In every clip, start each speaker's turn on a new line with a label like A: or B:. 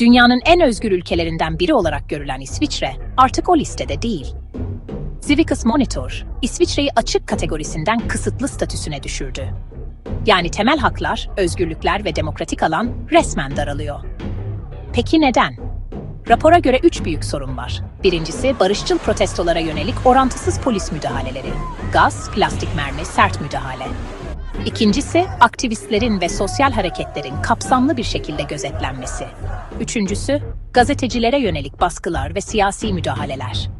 A: Dünyanın en özgür ülkelerinden biri olarak görülen İsviçre artık o listede değil. Civicus Monitor, İsviçre'yi açık kategorisinden kısıtlı statüsüne düşürdü. Yani temel haklar, özgürlükler ve demokratik alan resmen daralıyor. Peki neden? Rapora göre üç büyük sorun var. Birincisi barışçıl protestolara yönelik orantısız polis müdahaleleri. Gaz, plastik mermi, sert müdahale. İkincisi aktivistlerin ve sosyal hareketlerin kapsamlı bir şekilde gözetlenmesi. Üçüncüsü gazetecilere yönelik baskılar ve siyasi müdahaleler.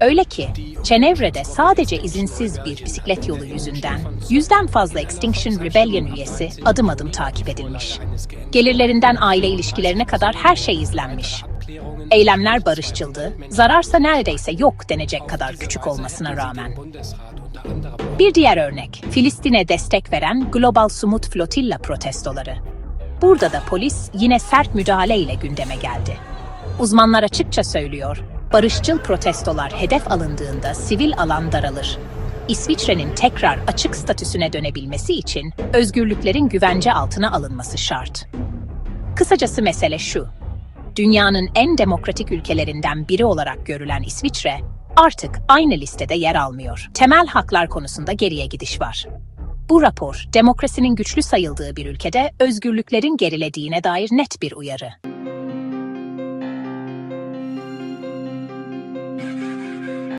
A: Öyle ki Cenevre'de sadece izinsiz bir bisiklet yolu yüzünden yüzden fazla Extinction Rebellion üyesi adım adım takip edilmiş. Gelirlerinden aile ilişkilerine kadar her şey izlenmiş. Eylemler barışçıldı, zararsa neredeyse yok denecek kadar küçük olmasına rağmen. Bir diğer örnek, Filistin'e destek veren Global Sumut Flotilla protestoları. Burada da polis yine sert müdahale ile gündeme geldi. Uzmanlar açıkça söylüyor, barışçıl protestolar hedef alındığında sivil alan daralır. İsviçre'nin tekrar açık statüsüne dönebilmesi için özgürlüklerin güvence altına alınması şart. Kısacası mesele şu. Dünyanın en demokratik ülkelerinden biri olarak görülen İsviçre artık aynı listede yer almıyor. Temel haklar konusunda geriye gidiş var. Bu rapor, demokrasinin güçlü sayıldığı bir ülkede özgürlüklerin gerilediğine dair net bir uyarı.